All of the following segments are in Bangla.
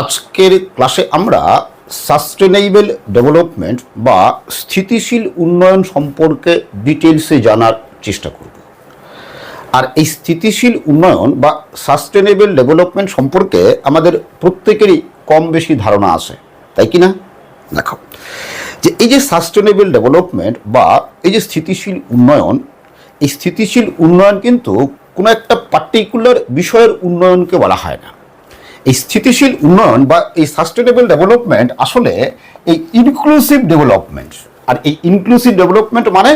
আজকের ক্লাসে আমরা সাস্টেনেবল ডেভেলপমেন্ট বা স্থিতিশীল উন্নয়ন সম্পর্কে ডিটেলসে জানার চেষ্টা করব। আর এই স্থিতিশীল উন্নয়ন বা সাস্টেনেবল ডেভেলপমেন্ট সম্পর্কে আমাদের প্রত্যেকেরই কম বেশি ধারণা আছে, তাই কি না দেখো, যে এই যে সাস্টেনেবল ডেভেলপমেন্ট বা এই যে স্থিতিশীল উন্নয়ন, এই স্থিতিশীল উন্নয়ন কিন্তু কোনো একটা পার্টিকুলার বিষয়ের উন্নয়নকে বলা হয় না। এই স্থিতিশীল উন্নয়ন বা এই সাস্টেনেবল ডেভেলপমেন্ট আসলে এই ইনক্লুসিভ ডেভেলপমেন্ট আর এই ইনক্লুসিভ ডেভেলপমেন্ট মানে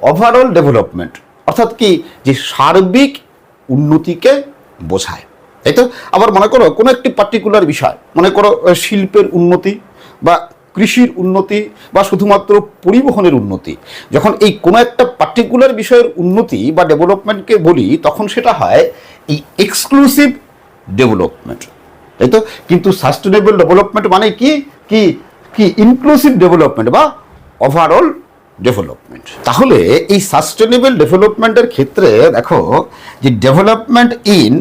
ওভারঅল ডেভেলপমেন্ট অর্থাৎ কি যে সার্বিক উন্নতিকে বোঝায়। তাই তো? আবার মনে করো, কোনো একটি পার্টিকুলার বিষয়, মনে করো শিল্পের উন্নতি বা কৃষির উন্নতি বা শুধুমাত্র পরিবহনের উন্নতি। যখন এই কোনো একটা পার্টিকুলার বিষয়ের উন্নতি বা ডেভেলপমেন্টকে বলি, তখন সেটা হয় এই এক্সক্লুসিভ ডেভেলপমেন্ট তাই তো? কিন্তু সাস্টেনেবল ডেভেলপমেন্ট মানে কি? কি কি ইনক্লুসিভ ডেভেলপমেন্ট বা ওভারঅল ডেভেলপমেন্ট তাহলে এই সাস্টেনেবল ডেভেলপমেন্টের ক্ষেত্রে দেখো যে development in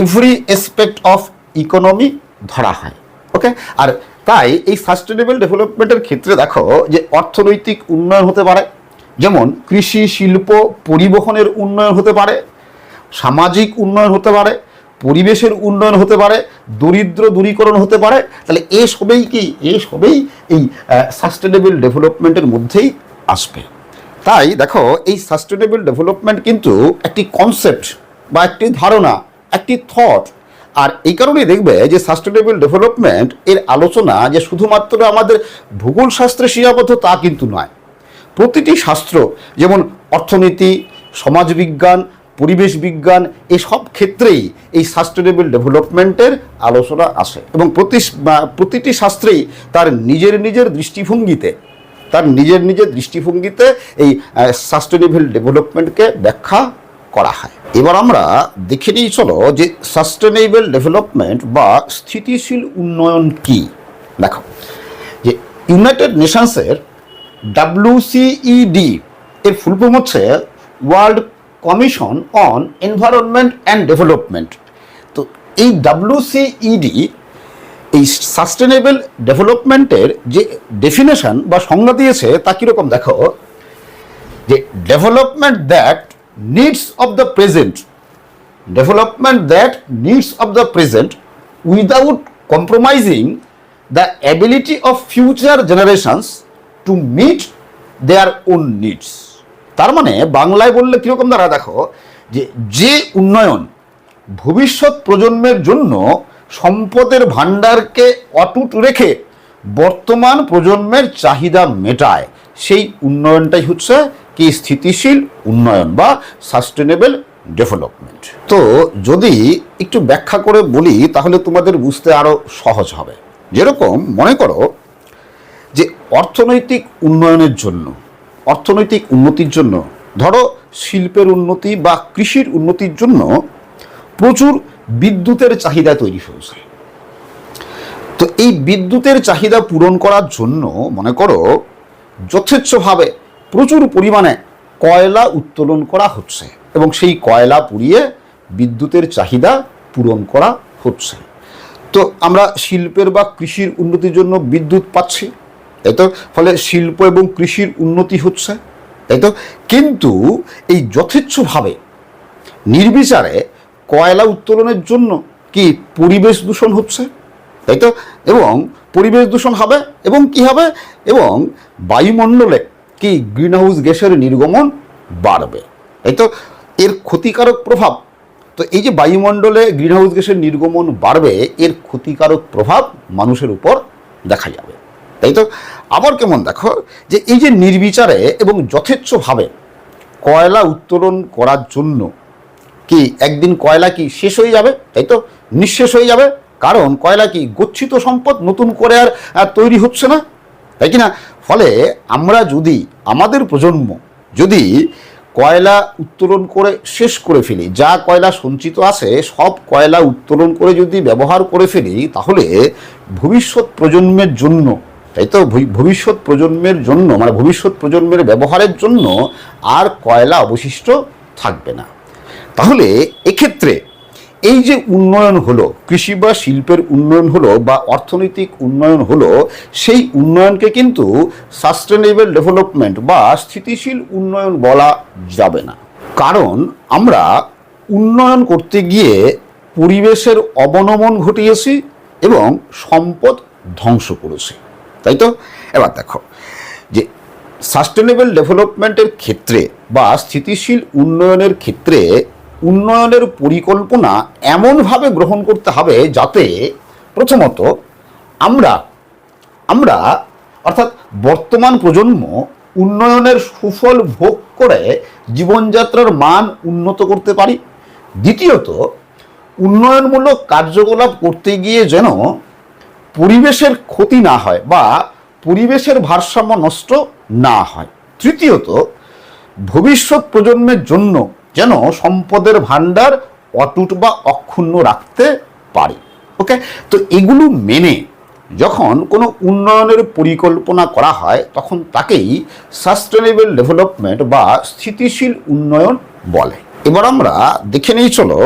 every aspect of economy ধরা হয় ওকে আর তাই এই সাস্টেনেবল ডেভেলপমেন্টের ক্ষেত্রে দেখো যে অর্থনৈতিক উন্নয়ন হতে পারে, যেমন কৃষি, শিল্প, পরিবহনের উন্নয়ন হতে পারে, সামাজিক উন্নয়ন হতে পারে পরিবেশের উন্নয়ন হতে পারে, দরিদ্র দূরীকরণ হতে পারে, তাহলে এ সবেই কি, এ সবেই এই সাস্টেনেবল ডেভেলপমেন্টের মধ্যেই আসবে। তাই দেখো, এই সাস্টেনেবল ডেভেলপমেন্ট কিন্তু একটি কনসেপ্ট বা একটি ধারণা, একটি থট আর এই কারণেই দেখবে যে সাস্টেনেবল ডেভেলপমেন্ট এর আলোচনা যে শুধুমাত্র আমাদের ভূগোল শাস্ত্রে সীমাবদ্ধ তা কিন্তু নয়। প্রতিটি শাস্ত্র, যেমন অর্থনীতি, সমাজবিজ্ঞান পরিবেশ বিজ্ঞান এই সব ক্ষেত্রেই এই সাস্টেনেবল ডেভেলপমেন্টের আলোচনা আসে এবং প্রতি প্রতিটি শাস্ত্রেই তার নিজের নিজের দৃষ্টিভঙ্গিতে, তার নিজের নিজের দৃষ্টিভঙ্গিতে এই সাস্টেনেবল ডেভেলপমেন্টকে ব্যাখ্যা করা হয়। এবার আমরা দেখে নিই, চলো, যে সাস্টেনেবল ডেভেলপমেন্ট বা স্থিতিশীল উন্নয়ন কি? দেখো, যে ইউনাইটেড নেশনসের ডাব্লিউসিইডি এর ফুল হচ্ছে world commission on environment and development. তো এই ডাব্লিউসিইডি এই সাস্টেনেবল ডেভেলপমেন্টের যে ডেফিনেশন বা সংজ্ঞা দিয়েছে, তা কীরকম দেখো? যে development that needs of the present. Development that needs of the present without compromising the ability of future generations to meet their own needs. তার মানে বাংলায় বললে কীরকম দ্বারা দেখো, যে যে উন্নয়ন ভবিষ্যৎ প্রজন্মের জন্য সম্পদের ভাণ্ডারকে অটুট রেখে বর্তমান প্রজন্মের চাহিদা মেটায়, সেই উন্নয়নটাই হচ্ছে কি স্থিতিশীল উন্নয়ন বা সাস্টেনেবল ডেভেলপমেন্ট তো যদি একটু ব্যাখ্যা করে বলি, তাহলে তোমাদের বুঝতে আরও সহজ হবে। যেরকম মনে করো যে অর্থনৈতিক উন্নয়নের জন্য অর্থনৈতিক উন্নতির জন্য। ধরো, শিল্পের উন্নতি বা কৃষির উন্নতির জন্য প্রচুর বিদ্যুতের চাহিদা তৈরি হয়েছে। তো এই বিদ্যুতের চাহিদা পূরণ করার জন্য, মনে করো, যথেচ্ছভাবে প্রচুর পরিমাণে কয়লা উত্তোলন করা হচ্ছে এবং সেই কয়লা পুড়িয়ে বিদ্যুতের চাহিদা পূরণ করা হচ্ছে। তো আমরা শিল্পের বা কৃষির উন্নতির জন্য বিদ্যুৎ পাচ্ছি। তাই তো? ফলে শিল্প এবং কৃষির উন্নতি হচ্ছে, তাই তো? কিন্তু এই যথেচ্ছভাবে নির্বিচারে কয়লা উত্তোলনের জন্য কি পরিবেশ দূষণ হচ্ছে, তাই তো? এবং পরিবেশ দূষণ হবে এবং কি হবে? এবং বায়ুমণ্ডলে কি গ্রিনহাউস গ্যাসের নির্গমন বাড়বে, তাই তো? এর ক্ষতিকারক প্রভাব, তো এই যে বায়ুমণ্ডলে গ্রিনহাউস গ্যাসের নির্গমন বাড়বে, এর ক্ষতিকারক প্রভাব মানুষের উপর দেখা যাবে, তাই তো? আবার কেমন দেখো, যে এই যে নির্বিচারে এবং যথেচ্ছভাবে কয়লা উত্তোলন করার জন্য কি একদিন কয়লা কি শেষ হয়ে যাবে? তাই তো? নিঃশেষ হয়ে যাবে। কারণ কয়লা কি গচ্ছিত সম্পদ নতুন করে আর তৈরি হচ্ছে না? তাই কি না ফলে আমরা যদি, আমাদের প্রজন্ম যদি কয়লা উত্তোলন করে শেষ করে ফেলি, যা কয়লা সঞ্চিত আছে, সব কয়লা উত্তোলন করে যদি ব্যবহার করে ফেলি, তাহলে ভবিষ্যৎ প্রজন্মের জন্য তাই তো? ভবিষ্যৎ প্রজন্মের জন্য মানে ভবিষ্যৎ প্রজন্মের ব্যবহারের জন্য আর কয়লা অবশিষ্ট থাকবে না। তাহলে এক্ষেত্রে এই যে উন্নয়ন হলো, কৃষি বা শিল্পের উন্নয়ন হলো বা অর্থনৈতিক উন্নয়ন হলো, সেই উন্নয়নকে কিন্তু সাস্টেনেবল ডেভেলপমেন্ট বা স্থিতিশীল উন্নয়ন বলা যাবে না। কারণ আমরা উন্নয়ন করতে গিয়ে পরিবেশের অবনমন ঘটিয়েছি এবং সম্পদ ধ্বংস করেছি। তাই তো এবার দেখো, যে সাস্টেনেবল ডেভেলপমেন্টের ক্ষেত্রে বা স্থিতিশীল উন্নয়নের ক্ষেত্রে উন্নয়নের পরিকল্পনা এমনভাবে গ্রহণ করতে হবে যাতে প্রথমত আমরা আমরা অর্থাৎ বর্তমান প্রজন্ম উন্নয়নের সুফল ভোগ করে জীবনযাত্রার মান উন্নত করতে পারি। দ্বিতীয়ত, উন্নয়নমূলক কার্যকলাপ করতে গিয়ে যেন পরিবেশের ক্ষতি না হয় বা পরিবেশের ভারসাম্য নষ্ট না হয়। তৃতীয়ত, ভবিষ্যৎ প্রজন্মের জন্য যেন সম্পদের ভাণ্ডার অটুট বা অক্ষুণ্ণ রাখতে পারে। ওকে তো এগুলো মেনে যখন কোনো উন্নয়নের পরিকল্পনা করা হয়, তখন তাকেই সাস্টেনেবল ডেভেলপমেন্ট বা স্থিতিশীল উন্নয়ন বলে। এবার আমরা দেখে নিই চলো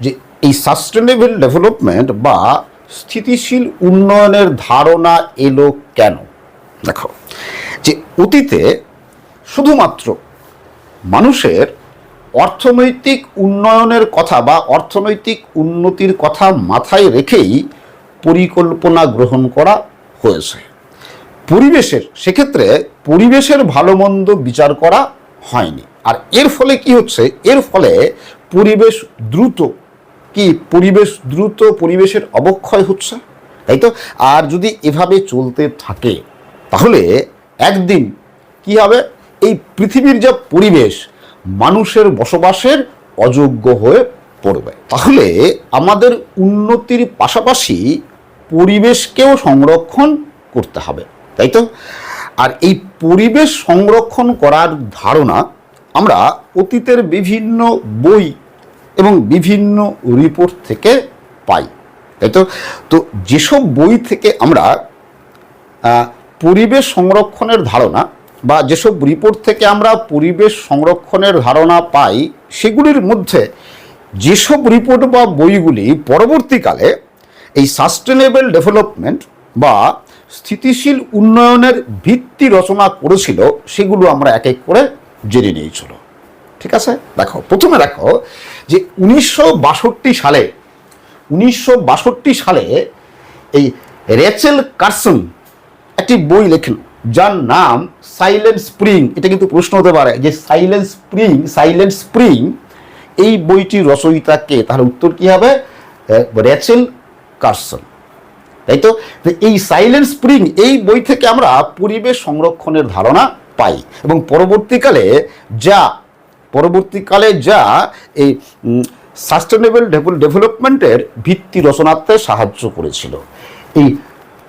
যে এই সাস্টেনেবল ডেভেলপমেন্ট বা স্থিতিশীল উন্নয়নের ধারণা এলো কেন? দেখো, যে অতীতে শুধুমাত্র মানুষের অর্থনৈতিক উন্নয়নের কথা বা অর্থনৈতিক উন্নতির কথা মাথায় রেখেই পরিকল্পনা গ্রহণ করা হয়েছে। পরিবেশের, সেক্ষেত্রে পরিবেশের ভালো মন্দ বিচার করা হয়নি। আর এর ফলে কি হচ্ছে? এর ফলে পরিবেশ দ্রুত কি পরিবেশ দ্রুত পরিবেশের অবক্ষয় হচ্ছে? তাই তো? আর যদি এভাবে চলতে থাকে, তাহলে একদিন কি হবে? এই পৃথিবীর যা পরিবেশ, মানুষের বসবাসের অযোগ্য হয়ে পড়বে। তাহলে আমাদের উন্নতির পাশাপাশি পরিবেশকেও সংরক্ষণ করতে হবে, তাই তো? আর এই পরিবেশ সংরক্ষণ করার ধারণা আমরা অতীতের বিভিন্ন বই এবং বিভিন্ন রিপোর্ট থেকে পাই, তাই তো? তো যেসব বই থেকে আমরা পরিবেশ সংরক্ষণের ধারণা বা যেসব রিপোর্ট থেকে আমরা পরিবেশ সংরক্ষণের ধারণা পাই, সেগুলির মধ্যে যেসব রিপোর্ট বা বইগুলি পরবর্তীকালে এই সাস্টেনেবল ডেভেলপমেন্ট বা স্থিতিশীল উন্নয়নের ভিত্তি রচনা করেছিল, সেগুলো আমরা এক এক করে জেনে নিয়েছিল। ঠিক আছে? দেখো, প্রথমে দেখো যে উনিশশো বাষট্টি সালে, উনিশশো বাষট্টি সালে এই রেচেল কার্সন একটি বই লেখেন, যার নাম সাইলেন্ট স্প্রিং। এটা কিন্তু প্রশ্ন হতে পারে যে সাইলেন্ট স্প্রিং সাইলেন্ট স্প্রিং, এই বইটি রচয়িতা কে? তাহলে উত্তর কি হবে? Rachel Carson. তাই তো এই সাইলেন্ট স্প্রিং, এই বই থেকে আমরা পরিবেশ সংরক্ষণের ধারণা পাই এবং পরবর্তীকালে যা পরবর্তীকালে যা এই সাস্টেনেবল ডেভেলপমেন্টের ভিত্তি রচনাতে সাহায্য করেছিল। এই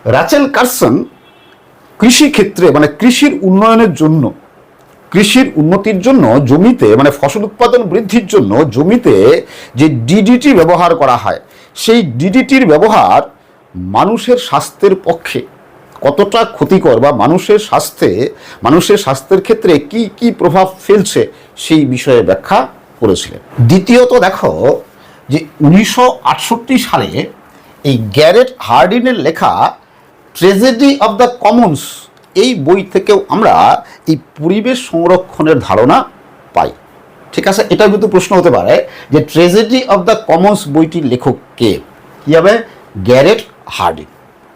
রাচেল কার্সন কৃষি ক্ষেত্রে মানে কৃষির উন্নয়নের জন্য, কৃষির উন্নতির জন্য জমিতে মানে ফসল উৎপাদন বৃদ্ধির জন্য জমিতে যে ডিডিটি ব্যবহার করা হয়, সেই ডিডিটির ব্যবহার মানুষের স্বাস্থ্যের পক্ষে কতটা ক্ষতিকর বা মানুষের স্বাস্থ্যে, মানুষের স্বাস্থ্যের ক্ষেত্রে কি কি প্রভাব ফেলছে সেই বিষয়ে ব্যাখ্যা করেছিলেন। দ্বিতীয়ত দেখো যে উনিশশো আটষট্টি সালে এই গ্যারেট হার্ডিনের লেখা ট্রেজেডি অফ দ্য কমন্স এই বই থেকেও আমরা এই পরিবেশ সংরক্ষণের ধারণা পাই। ঠিক আছে? এটা কিন্তু প্রশ্ন হতে পারে যে ট্রেজেডি অফ দ্য কমন্স বইটির লেখক কে? কী হবে? Garrett Hardin.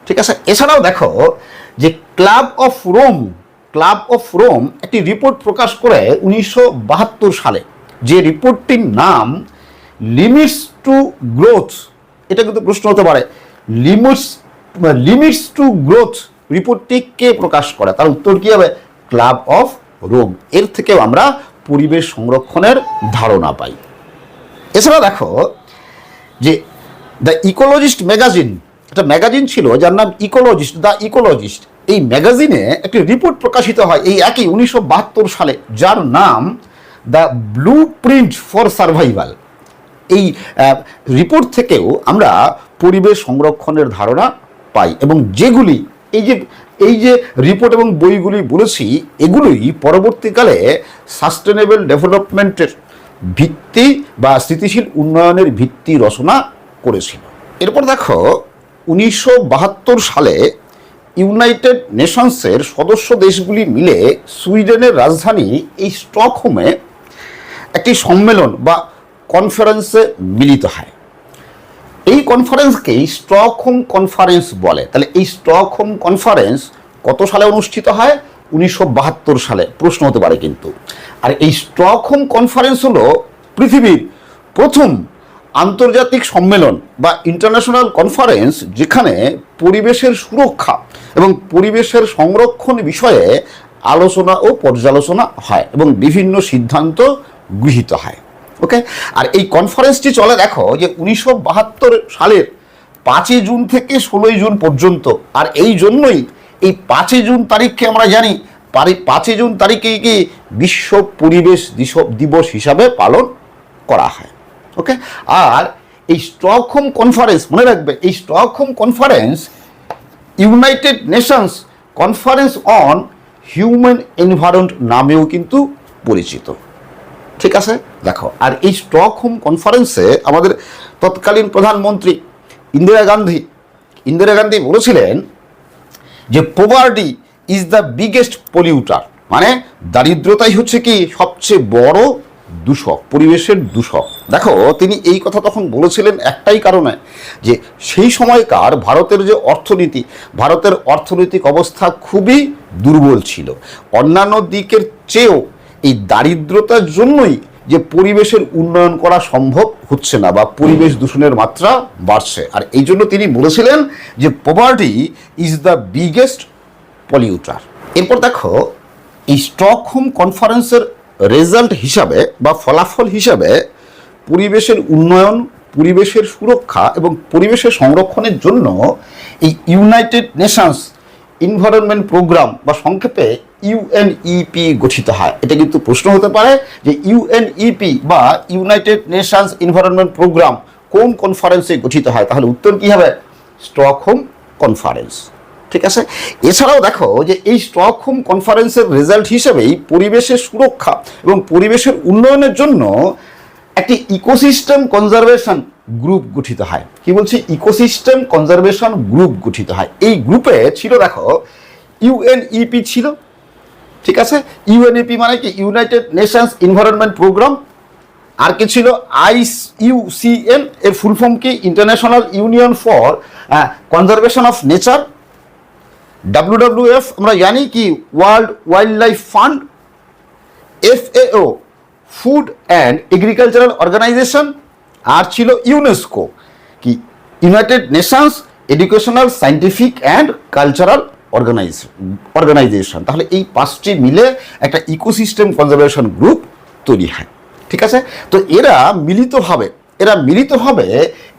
ঠিক আছে? এছাড়াও দেখো যে club of Rome club of Rome একটি রিপোর্ট প্রকাশ করে উনিশশো বাহাত্তর সালে। যে রিপোর্টটির নাম লিমিটস টু গ্রোথ এটা কিন্তু প্রশ্ন হতে পারে। লিমিটস লিমিটস টু গ্রোথ রিপোর্টটি কে প্রকাশ করে? তার উত্তর কী হবে? ক্লাব অফ রোম এর থেকেও আমরা পরিবেশ সংরক্ষণের ধারণা পাই। এছাড়া দেখো যে দ্য ইকোলজিস্ট ম্যাগাজিন একটা ম্যাগাজিন ছিল, যার নাম ইকোলজিস্ট দ্য ইকোলজিস্ট এই ম্যাগাজিনে একটি রিপোর্ট প্রকাশিত হয় এই একই উনিশশো বাহাত্তর সালে, যার নাম the blueprint for survival. এই রিপোর্ট থেকেও আমরা পরিবেশ সংরক্ষণের ধারণা পাই এবং যেগুলি, এই যে এই যে রিপোর্ট এবং বইগুলি বলেছি, এগুলোই পরবর্তীকালে সাস্টেনেবল ডেভেলপমেন্টের ভিত্তি বা স্থিতিশীল উন্নয়নের ভিত্তি রচনা করেছিল। এরপর দেখো, উনিশশো বাহাত্তর সালে ইউনাইটেড নেশনসের সদস্য দেশগুলি মিলে সুইডেনের রাজধানী এই স্টকহোমে একটি সম্মেলন বা কনফারেন্সে মিলিত হয়। এই কনফারেন্সকেই স্টকহোম কনফারেন্স বলে। তাহলে এই স্টকহোম কনফারেন্স কত সালে অনুষ্ঠিত হয়? উনিশশো বাহাত্তর সালে। প্রশ্ন হতে পারে কিন্তু। আর এই স্টকহোম কনফারেন্স হলো পৃথিবীর প্রথম আন্তর্জাতিক সম্মেলন বা ইন্টারন্যাশনাল কনফারেন্স, যেখানে পরিবেশের সুরক্ষা এবং পরিবেশের সংরক্ষণ বিষয়ে আলোচনা ও পর্যালোচনা হয় এবং বিভিন্ন সিদ্ধান্ত গৃহীত হয়। ওকে? আর এই কনফারেন্সটি চলে দেখো যে উনিশশো বাহাত্তর সালের পাঁচই জুন থেকে ষোলোই জুন পর্যন্ত। আর এই জন্যই এই পাঁচই জুন তারিখকে আমরা জানি পাঁচই জুন তারিখে কি বিশ্ব পরিবেশ দিবস হিসাবে পালন করা হয়। ওকে? আর এই স্টকহোম কনফারেন্স, মনে রাখবে, এই Stockholm conference United Nations conference on human environment নামেও কিন্তু পরিচিত। ঠিক আছে? দেখো, আর এই স্টকহোম কনফারেন্সে আমাদের তৎকালীন প্রধানমন্ত্রী ইন্দিরা গান্ধী ইন্দিরা গান্ধী বলেছিলেন যে poverty is the biggest polluter মানে দারিদ্রতাই হচ্ছে কি সবচেয়ে বড় দূষক পরিবেশের দূষক দেখো, তিনি এই কথা তখন বলেছিলেন একটাই কারণে, যে সেই সময়কার ভারতের যে অর্থনীতি, ভারতের অর্থনৈতিক অবস্থা খুবই দুর্বল ছিল। অন্যান্য দিকের চেয়েও এই দারিদ্রতার জন্যই যে পরিবেশের উন্নয়ন করা সম্ভব হচ্ছে না বা পরিবেশ দূষণের মাত্রা বাড়ছে। আর এই জন্য তিনি বলেছিলেন যে poverty is the biggest polluter এরপর দেখো, এই স্টকহোম কনফারেন্সের রেজাল্ট হিসাবে বা ফলাফল হিসাবে পরিবেশের উন্নয়ন, পরিবেশের সুরক্ষা এবং পরিবেশের সংরক্ষণের জন্য এই ইউনাইটেড নেশনস এনভায়রনমেন্ট প্রোগ্রাম বা সংক্ষেপে ইউএনইপি গঠিত হয়। এটা কিন্তু প্রশ্ন হতে পারে যে ইউএনইপি বা ইউনাইটেড নেশনস এনভায়রনমেন্ট প্রোগ্রাম কোন কনফারেন্সে গঠিত হয়? তাহলে উত্তর কী হবে? স্টকহোম কনফারেন্স ঠিক আছে? এছাড়াও দেখো যে এই স্টকহোম কনফারেন্সের রেজাল্ট হিসেবেই পরিবেশের সুরক্ষা এবং পরিবেশের উন্নয়নের জন্য একটি ইকোসিস্টেম কনজারভেশন গ্রুপ গঠিত হয়। কি বলছি? ইকোসিস্টেম কনজারভেশন গ্রুপ গঠিত হয়। এই গ্রুপে ছিল দেখো, ইউএনইপি ছিল, ঠিক আছে? ইউএনইপি মানে কি? United Nations environment programme. আর কি ছিল? আইস ইউসিএন এর ফুল ফর্ম কি? International union for conservation of nature. WWF আমরা জানি কি world wild life fund FAO food and agricultural organisation আর ছিল ইউনেস্কো কি United Nations educational scientific and cultural organisation organisation তাহলে এই পাঁচটি মিলে একটা ইকোসিস্টেম কনজারভেশন গ্রুপ তৈরি হয়। ঠিক আছে? তো এরা মিলিতভাবে এরা মিলিতভাবে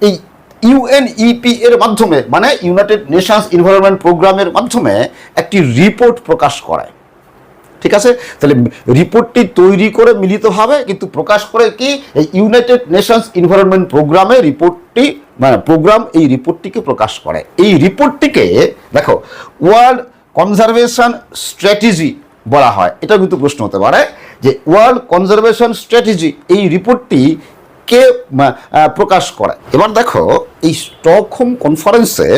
এই ইউএনইপি এর মাধ্যমে মানে ইউনাইটেড নেশনস এনভায়রনমেন্ট প্রোগ্রামের মাধ্যমে একটি রিপোর্ট প্রকাশ করায়। ঠিক আছে? তাহলে রিপোর্টটি তৈরি করে মিলিতভাবে কিন্তু প্রকাশ করে কি? এই ইউনাইটেড নেশনস এনভায়রনমেন্ট প্রোগ্রামে রিপোর্টটি মানে প্রোগ্রাম এই রিপোর্টটিকে প্রকাশ করে। এই রিপোর্টটিকে দেখো ওয়ার্ল্ড কনজারভেশন স্ট্র্যাটেজি বলা হয়। এটা কিন্তু প্রশ্ন হতে পারে যে ওয়ার্ল্ড কনজারভেশন স্ট্র্যাটেজি এই রিপোর্টটি কে প্রকাশ করে এবার দেখো, এই স্টকহোম কনফারেন্সে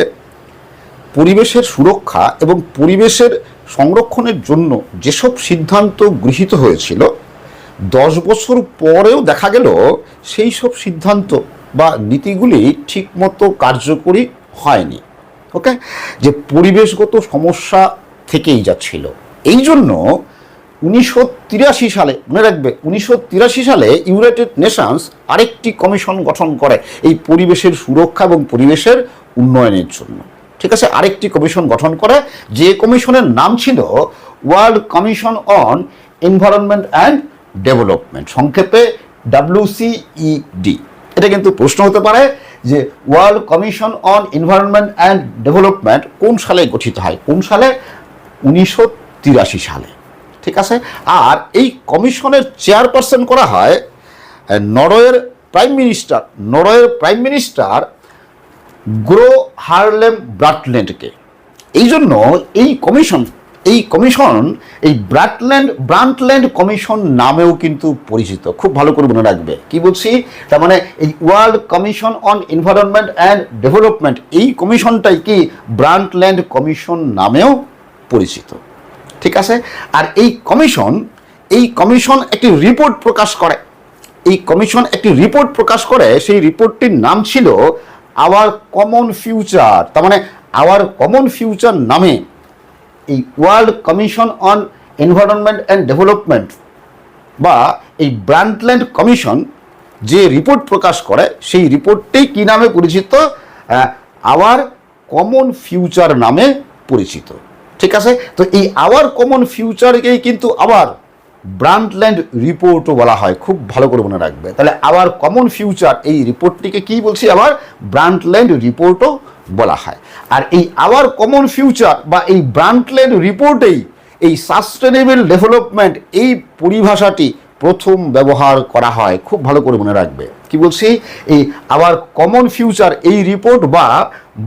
পরিবেশের সুরক্ষা এবং পরিবেশের সংরক্ষণের জন্য যেসব সিদ্ধান্ত গৃহীত হয়েছিল, দশ বছর পরেও দেখা গেল সেই সব সিদ্ধান্ত বা নীতিগুলি ঠিকমতো কার্যকরী হয়নি। ওকে যে পরিবেশগত সমস্যা থেকেই যাচ্ছিল। এই জন্য উনিশশো তিরাশি সালে, মনে রাখবে, উনিশশো তিরাশি সালে ইউনাইটেড নেশনস আরেকটি কমিশন গঠন করে এই পরিবেশের সুরক্ষা এবং পরিবেশের উন্নয়নের জন্য। ঠিক আছে? আরেকটি কমিশন গঠন করে, যে কমিশনের নাম ছিল world commission on environment and development, সংক্ষেপে ডাব্লিউসিইডি এটা কিন্তু প্রশ্ন হতে পারে যে world commission on environment and development কোন সালে গঠিত হয়? কোন সালে? উনিশশো তিরাশি সালে। ঠিক আছে? আর এই কমিশনের চেয়ারপারসন করা হয় নরওয়ের প্রাইম মিনিস্টার, নরওয়ের প্রাইম মিনিস্টার গ্রো হারলেম ব্রাটল্যান্ডকে। এই জন্য এই কমিশন এই কমিশন, এই ব্রাটল্যান্ড, ব্রান্টল্যান্ড কমিশন নামেও কিন্তু পরিচিত। খুব ভালো করে মনে রাখবে। কি বলছি? তার মানে এই world commission on environment and development, এই কমিশনটাই কি ব্রান্টল্যান্ড কমিশন নামেও পরিচিত। ঠিক আছে? আর এই কমিশন এই কমিশন একটি রিপোর্ট প্রকাশ করে। এই কমিশন একটি রিপোর্ট প্রকাশ করে, সেই রিপোর্টটির নাম ছিল আওয়ার কমন ফিউচার তার মানে আওয়ার কমন ফিউচার নামে এই world commission on environment and development বা এই ব্র্যান্ডল্যান্ড কমিশন যে রিপোর্ট প্রকাশ করে, সেই রিপোর্টটি কী নামে পরিচিত? আওয়ার কমন ফিউচার নামে পরিচিত। ঠিক আছে? তো এই আওয়ার কমন ফিউচারকেই কিন্তু আবার ব্রান্টল্যান্ড রিপোর্টও বলা হয়। খুব ভালো করে মনে রাখবে। তাহলে আবার কমন ফিউচার এই রিপোর্টটিকে কি বলছি আবার? ব্রান্টল্যান্ড রিপোর্টও বলা হয়। আর এই আওয়ার কমন ফিউচার বা এই ব্রান্টল্যান্ড রিপোর্টেই এই সাস্টেনেবল ডেভেলপমেন্ট এই পরিভাষাটি প্রথম ব্যবহার করা হয়। খুব ভালো করে মনে রাখবে। কি বলছি? এই আবার কমন ফিউচার এই রিপোর্ট বা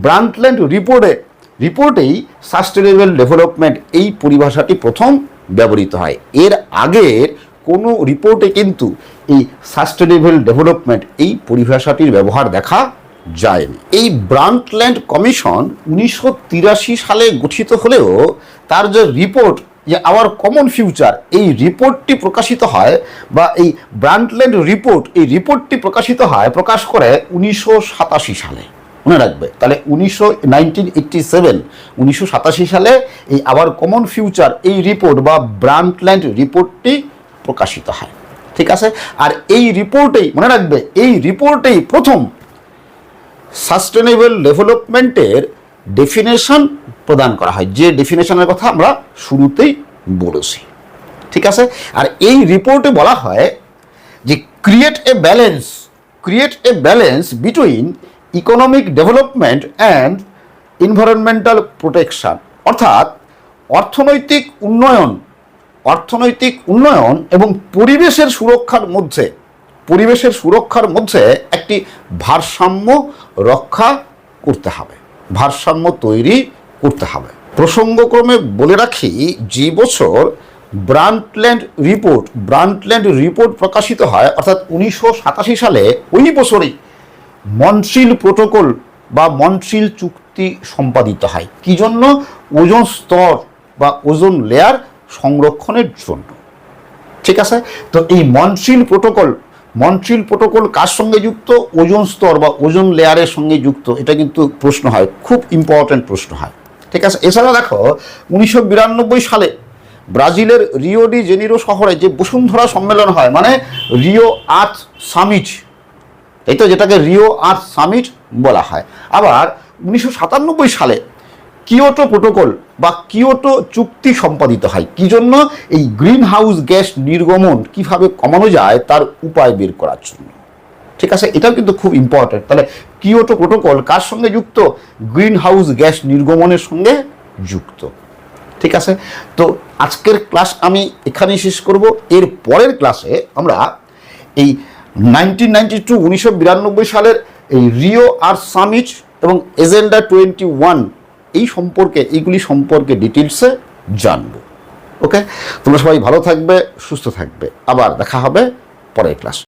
ব্রান্টল্যান্ড রিপোর্টে রিপোর্টেই সাস্টেনেবল ডেভেলপমেন্ট এই পরিভাষাটি প্রথম ব্যবহৃত হয়। এর আগের কোনো রিপোর্টে কিন্তু এই সাস্টেনেবল ডেভেলপমেন্ট এই পরিভাষাটির ব্যবহার দেখা যায়নি। এই ব্রান্টল্যান্ড কমিশন উনিশশো তিরাশি সালে গঠিত হলেও তার যে রিপোর্ট যে আওয়ার কমন ফিউচার, এই রিপোর্টটি প্রকাশিত হয় বা এই ব্রান্টল্যান্ড রিপোর্ট, এই রিপোর্টটি প্রকাশিত হয় প্রকাশ করে উনিশশো সাতাশি সালে। মনে রাখবে। তাহলে উনিশশো এইটটি সেভেন উনিশশো সাতাশি সালে এই আবার কমন ফিউচার এই রিপোর্ট বা ব্রান্টল্যান্ড রিপোর্টটি প্রকাশিত হয়। ঠিক আছে? আর এই রিপোর্টেই মনে রাখবে, এই রিপোর্টেই প্রথম সাস্টেনেবল ডেভেলপমেন্টের ডেফিনেশন প্রদান করা হয়। যে ডেফিনেশনের কথা আমরা শুরুতেই বলেছি। ঠিক আছে? আর এই রিপোর্টে বলা হয় যে create a balance create a balance between economic development and environmental protection অর্থাৎ অর্থনৈতিক উন্নয়ন অর্থনৈতিক উন্নয়ন এবং পরিবেশের সুরক্ষার মধ্যে, পরিবেশের সুরক্ষার মধ্যে একটি ভারসাম্য রক্ষা করতে হবে, ভারসাম্য তৈরি করতে হবে। প্রসঙ্গক্রমে বলে রাখি, যে বছর ব্রান্টল্যান্ড রিপোর্ট ব্রান্টল্যান্ড রিপোর্ট প্রকাশিত হয়, অর্থাৎ উনিশশো সাতাশি সালে ওই বছরেই মন্ট্রিল প্রোটোকল বা মন্ট্রিল চুক্তি সম্পাদিত হয়। কি জন্য? ওজন স্তর বা ওজন লেয়ার সংরক্ষণের জন্য। ঠিক আছে? তো এই মন্ট্রিল প্রোটোকল মন্ট্রিল প্রোটোকল কার সঙ্গে যুক্ত? ওজন স্তর বা ওজন লেয়ারের সঙ্গে যুক্ত। এটা কিন্তু প্রশ্ন হয়, খুব ইম্পর্ট্যান্ট প্রশ্ন হয়। ঠিক আছে? এছাড়া দেখো, উনিশশো বিরানব্বই সালে ব্রাজিলের রিও ডি জেনিরো শহরে যে বসুন্ধরা সম্মেলন হয় মানে রিও আর্থ সামিট এই তো যেটাকে রিও আর্থ সামিট বলা হয়। আবার উনিশশো সাতানব্বই সালে কিয়োটো প্রোটোকল বা কিয়োটো চুক্তি সম্পাদিত হয়। কি জন্য? এই গ্রিন হাউস গ্যাস নির্গমন কীভাবে কমানো যায় তার উপায় বের করার জন্য। ঠিক আছে? এটাও কিন্তু খুব ইম্পর্টেন্ট তাহলে কিয়োটো প্রোটোকল কার সঙ্গে যুক্ত? গ্রিন হাউস গ্যাস নির্গমনের সঙ্গে যুক্ত। ঠিক আছে? তো আজকের ক্লাস আমি এখানেই শেষ করব। এর পরের ক্লাসে আমরা এই নাইনটিন নাইনটি টু, উনিশশো বিরানব্বই সালের এই রিও আর সামিট এবং এজেন্ডা টোয়েন্টি ওয়ান, এই সম্পর্কে, এইগুলি সম্পর্কে ডিটেলসে জানব। ওকে তোমরা সবাই ভালো থাকবে, সুস্থ থাকবে। আবার দেখা হবে পরের ক্লাস